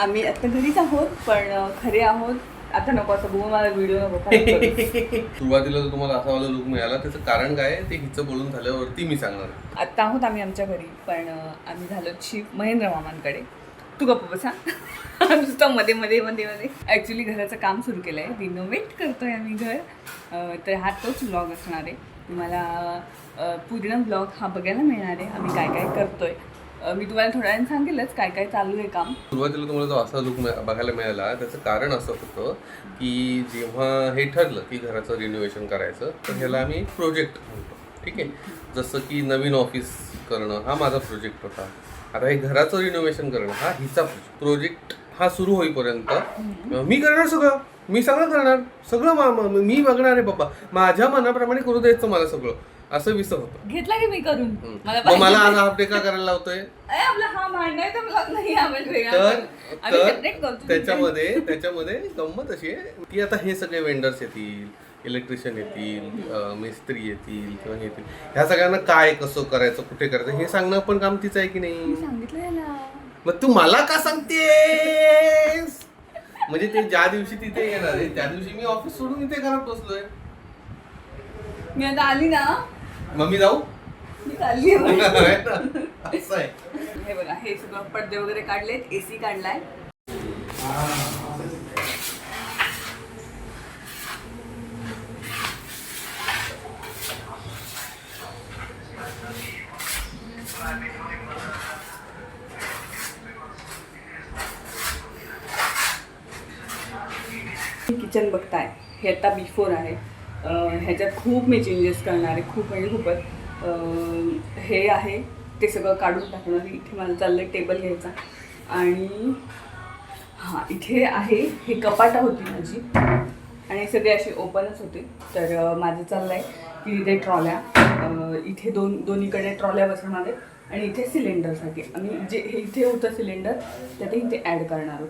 आम्ही आता घरीच आहोत पण खरे आहोत. आता नको असं बघू मला व्हिडिओ नको. सुरुवातीला जो तुम्हाला असा वाला लुक मिळाला त्याचं कारण काय आहे? ते हिचं बोलून झाल्यावरती मी सांगणार आहे. आत्ता आहोत आम्ही आमच्या घरी पण आम्ही झालो शिव महेंद्र मामांकडे. तू गप्प बसा नुसतं मध्ये मध्ये मध्ये मध्ये. ॲक्च्युली घराचं काम सुरू केलं आहे रिनोव्हेट करतोय आम्ही घर. तर हा तोच ब्लॉग असणार आहे. तुम्हाला पूर्ण ब्लॉग हा बघायला मिळणार आहे. आम्ही काय काय करतोय. अं, मी तुम्हाला थोड्या वेळाने सांगेलच काय काय चालू आहे काम. सुरुवातीला तुम्हाला जो असा लुक बघायला मिळाला त्याचं कारण असं होतं की जेव्हा हे ठरलं की घराचं रिनोव्हेशन करायचं तर ह्याला आम्ही प्रोजेक्ट म्हणतो. ठीक आहे? जसं की नवीन ऑफिस करणं हा माझा प्रोजेक्ट होता. आता हे घराचं रिनोव्हेशन करणं हा हिचा प्रोजेक्ट हा सुरू होईपर्यंत मी करणार सगळं. मी सगळं करणार. सगळं मी बघणार आहे बाबा माझ्या मनाप्रमाणे करू द्यायचं मला सगळं. असं विसर होतं. घेतला की मी करून? मला मग मला पाहिजे. आज हाफ डे का करायला लावतोय. अरे, आपला हा भांडण आहे तर ब्लॉग नाही आपण वेगळा तर करू. आम्ही तर separate करतो. त्याच्यामध्ये त्याच्यामध्ये गंमत अशी आहे की आता हे सगळे वेंडर्स येतील इलेक्ट्रिशियन येतील अं, मिस्त्री येतील किंवा हे येतील. ह्या सगळ्यांना काय कसं करायचं कुठे करायचं हे सांगणं पण काम तिचं आहे की मी नाही सांगितलं याला. मग तू मला का सांगतेस? म्हणजे ते ज्या दिवशी तिथे येणार आहे त्या दिवशी मी ऑफिस सोडून इथे घरात बसलोय. मी आता आली ना मग मी जाऊ? मी चालली आहे. असं आहे. हे बघा हे सगळं पडदे वगैरे काढलेत एसी काढलाय. किचन बघताय हे आता बिफोर आहे. ह्याच्यात खूप मी चेंजेस करणार आहे. खूप म्हणजे खूपच. हे आहे. ते सगळं काढून टाकणार इथे मला चाललं टेबल घ्यायचा. आणि हां इथे आहे. हे कपाटा होती माझी. आणि सगळे असे ओपनच होते. तर माझं चाललं आहे की इथे ट्रॉल्या. इथे दोन दोन्हीकडे ट्रॉल्या बसवणार आहे. आणि इथे सिलेंडरसाठी आम्ही जे हे इथे होतं सिलेंडर तर ते इथे ॲड करणार आहोत.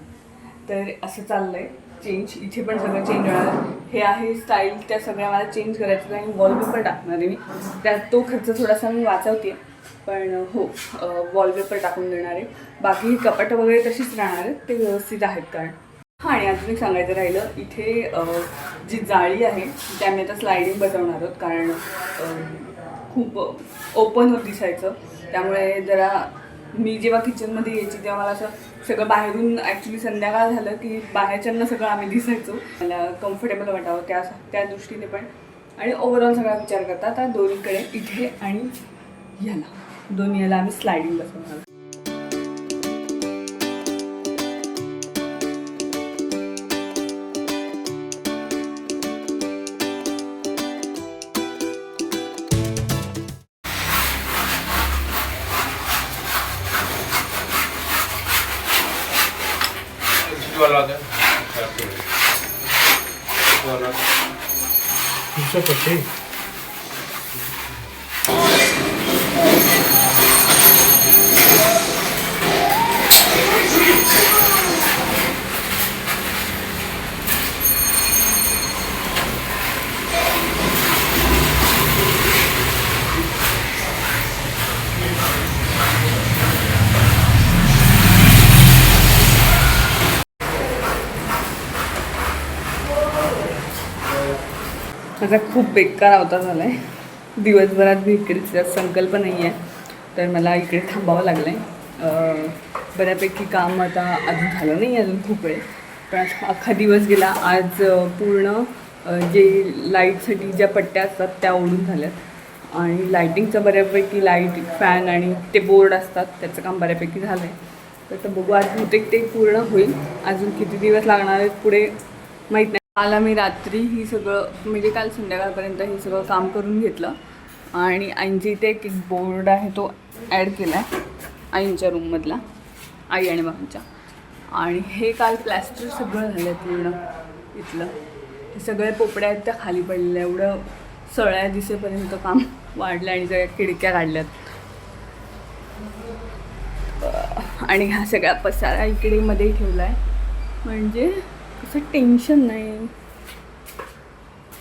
तर असं चाललं आहे चेंज इथे पण सगळं चेंज होणार हे आहे स्टाईल त्या सगळ्या मला चेंज करायचं आणि वॉलपेपर टाकणार आहे मी. त्यात तो खर्च थोडासा मी वाचवते. पण हो वॉलपेपर टाकून देणार आहे. बाकी कपाट वगैरे तशीच राहणार आहेत. ते व्यवस्थित आहेत कारण. हां आणि अजून एक सांगायचं राहिलं. इथे जी जाळी आहे त्या मी आता स्लायडिंग बसवणार आहोत. कारण खूप ओपन होत दिसायचं. त्यामुळे जरा मी जेव्हा किचनमध्ये यायची तेव्हा मला असं सगळं बाहेरून ॲक्च्युली संध्याकाळ झालं की बाहेरच्यांना सगळं आम्ही दिसायचो. मला कम्फर्टेबल वाटावं त्या त्या दृष्टीने पण. आणि ओव्हरऑल सगळा विचार करता आता दोन्हीकडे इथे आणि याला. दोन्ही याला आम्ही स्लायडिंग बसवणार. आहोत. माझा खूप बेकार अवतार झाला आहे दिवसभरात मी इकडेच संकल्प नाही आहे तर मला इकडे थांबावं लागलं आहे बऱ्यापैकी काम आता अजून झालं नाही अजून खूप वेळ. पण आज अख्खा दिवस गेला आज पूर्ण जे लाईटसाठी ज्या पट्ट्या असतात त्या ओढून झाल्यात. आणि लाईटिंगचं बऱ्यापैकी लाइट फॅन आणि ते बोर्ड असतात त्याचं काम बऱ्यापैकी झालं आहे तर बघू आज बहुतेक ते पूर्ण होईल. अजून किती दिवस लागणार आहेत पुढे माहीत नाही. काल आम्ही रात्री ही सगळं म्हणजे काल संध्याकाळपर्यंत हे सगळं काम करून घेतलं. आणि आईंची इथे एक एक बोर्ड आहे तो ॲड केला आहे आईंच्या रूममधला आई आणि बाबांच्या आणि हे काल प्लॅस्टर सगळं झालं आहे पूर्ण इथलं. हे सगळे पोपड्या आहेत त्या खाली पडलेल्या एवढं सळ्या दिसेपर्यंत काम वाढलं आणि सगळ्या खिडक्या काढल्यात. आणि हा सगळा पसारा इकडे मध्ये ठेवला आहे म्हणजे असं टेन्शन नाही.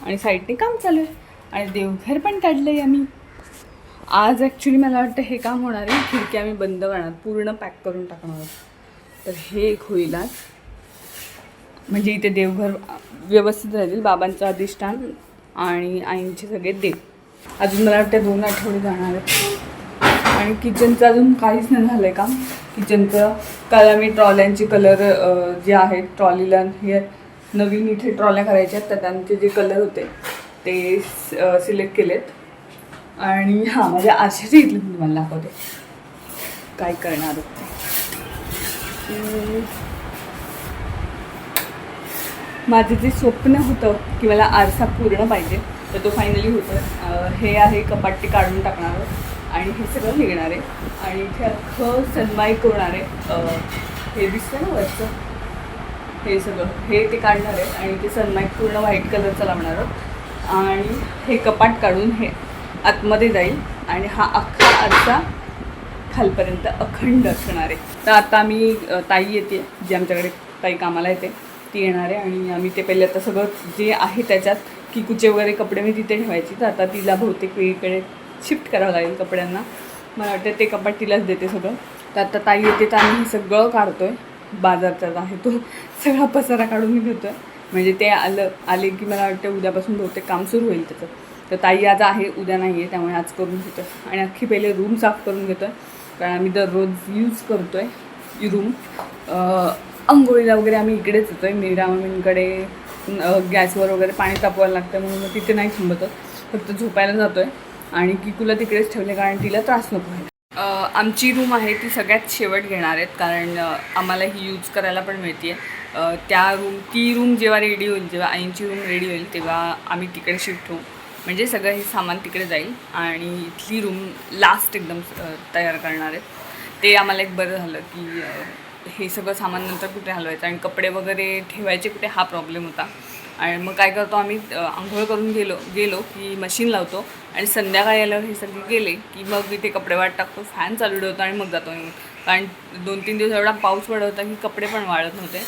आणि साईडने काम चालू आहे. आणि देवघर पण काढलं आहे आम्ही. आज ॲक्च्युली मला वाटतं हे काम होणार आहे. खिडकी आम्ही बंद करणार पूर्ण पॅक करून टाकणार आहोत. तर हे एक होईल आज. म्हणजे इथे देवघर व्यवस्थित राहील बाबांचं अधिष्ठान आणि आईंचे सगळे देव. अजून मला वाटतं दोन आठवडे जाणार आहेत. आणि किचनचं अजून काहीच नाही झालं आहे काम. किचनचं. काल मी ट्रॉल्यांचे कलर जे आहेत ट्रॉलीला हे नवीन इथे ट्रॉल्या करायच्या आहेत तर त्यांचे जे कलर होते ते सिलेक्ट केलेत. आणि हां माझ्या आशाची इथली मी तुम्हाला दाखवते. काय करणार होते. ते माझं जे स्वप्न होतं की मला आरसा पूर्ण पाहिजे तर तो फायनली होतं हे आहे कपाटी काढून टाकणार. आणि हे सगळं निघणार आहे. आणि इथे अख्खं सनमाईक होणार आहे. हे दिसतं ना वरचं? हे सगळं. हे ते काढणार आहे. आणि ते सनमाईक पूर्ण व्हाईट कलरचं लावणार आहोत. आणि हे कपाट काढून हे आतमध्ये जाईल. आणि हा अख्खा आरसा खालपर्यंत अखंड असणार आहे. तर आता आम्ही ताई येते. जी आमच्याकडे ताई कामाला येते. ती येणार आहे. आणि आम्ही ते पहिले आता सगळं जे आहे त्याच्यात की कुचे वगैरे कपडे मी तिथे ठेवायची. तर आता तिला बहुतेक वेगळीकडे शिफ्ट करावं लागेल कपड्यांना. मला वाटतं ते कपाट तिलाच देते सगळं. तर आता ताई येते तर आम्ही सगळं काढतो आहे बाजारचा जो आहे तो सगळा पसारा काढून मी आहे म्हणजे ते आलं आले की मला वाटतं उद्यापासून बहुतेक काम सुरू होईल त्याचं. तर ताई आज आहे उद्या नाही आहे त्यामुळे आज करून घेतो आणि अख्खी पहिले रूम साफ करून घेतो आहे कारण आम्ही दररोज यूज करतो आहे रूम. आंघोळीला वगैरे आम्ही इकडेच येतो आहे मीरामींकडे गॅसवर वगैरे पाणी तापवायला लागतं म्हणून मग तिथे नाही थांबत फक्त झोपायला जातो आहे आणि की तुला तिकडेच ठेवले कारण तिला त्रास नको आहे आमची रूम आहे ती सगळ्यात शेवट घेणार आहेत कारण आम्हाला ही यूज करायला पण मिळते आहे त्या रूम ती रूम जेव्हा रेडी होईल जेव्हा आईंची रूम रेडी होईल तेव्हा आम्ही तिकडे शिफ्ट होऊ म्हणजे सगळं हे सामान तिकडे जाईल आणि इथली रूम लास्ट एकदम तयार करणार आहेत. ते आम्हाला एक बरं झालं की हे सगळं सामान नंतर कुठे हलवायचं आणि कपडे वगैरे ठेवायचे कुठे हा प्रॉब्लेम होता. आणि मग काय करतो आम्ही आंघोळ करून गेलो गेलो की मशीन लावतो आणि संध्याकाळी आल्यावर हे सगळे गेले की मग इथे कपडे वाट टाकतो फॅन चालू ठेवतो आणि मग जातो निघून कारण दोन तीन दिवस एवढा पाऊस पडत होता की कपडे पण वाळत नव्हते.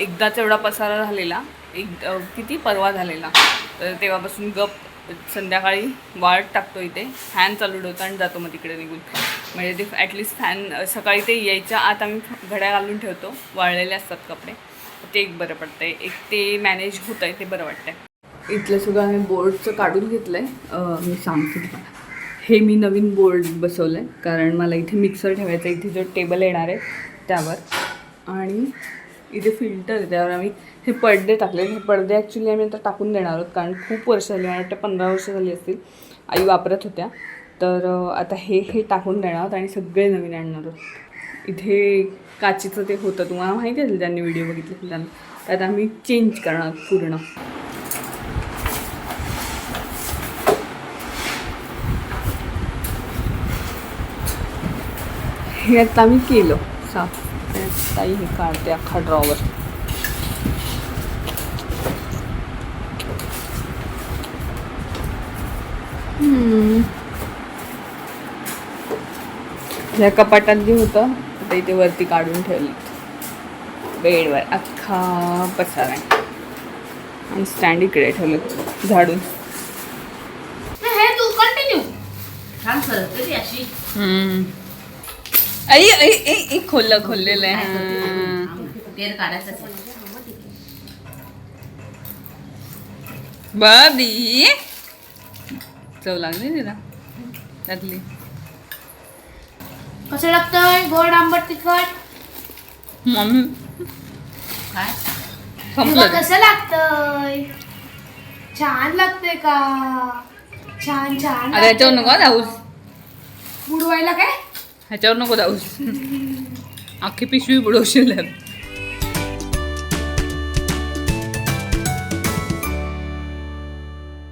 एकदाच एवढा पसारा झालेला एक किती परवा झालेला. तर तेव्हापासून गप संध्याकाळी वाळत टाकतो इथे फॅन चालू ठेवतो आणि जातो मग तिकडे निघून. म्हणजे ते ॲटलिस्ट फॅन सकाळी ते यायच्या आत आम्ही घड्या घालून ठेवतो वाळलेले असतात कपडे. ते एक बरं पडतंय. एक ते मॅनेज होतं आहे ते बरं वाटतंय. इथलं सगळं आम्ही बोर्डचं काढून घेतलं आहे मी सांगते तुम्हाला. हे मी नवीन बोर्ड बसवलं आहे कारण मला इथे मिक्सर ठेवायचा इथे जो टेबल येणार आहे त्यावर. आणि इथे फिल्टर आहे. त्यावर आम्ही हे पडदे टाकले हे पडदे ॲक्च्युली आम्ही आता टाकून देणार आहोत. कारण खूप वर्ष झाली मला वाटतं पंधरा वर्ष झाली असतील. आई वापरत होत्या. तर आता हे हे टाकून देणार आहोत आणि सगळे नवीन आणणार आहोत. इथे काचीचं ते होतं. तुम्हाला माहिती असेल त्यांनी व्हिडिओ बघितले त्यांना. त्यात आम्ही चेंज करणार पूर्ण. हे आता आम्ही केलं. साफ. ताई हे काढते अख्खा ड्रॉवर ह्या कपाटात जे होतं ते इथे वरती काढून ठेवली. बेडवर. अख्खा पसारा आणि स्टँड इकडे ठेवलं झाडून. हे आई आई आई आई, खोललं खोललेलं आहे. बाबी. चव लागली तिला? त्यातली कसं लागतंय? गोड आंबट तिखट. मम्मी. काय? तुला. कसं लागतंय? छान लागतंय का? छान छान अरे ह्याच्यावर नको जाऊस. बुडवायला काय? ह्याच्यावर नको जाऊस. अख्खी पिशवी बुडवशील.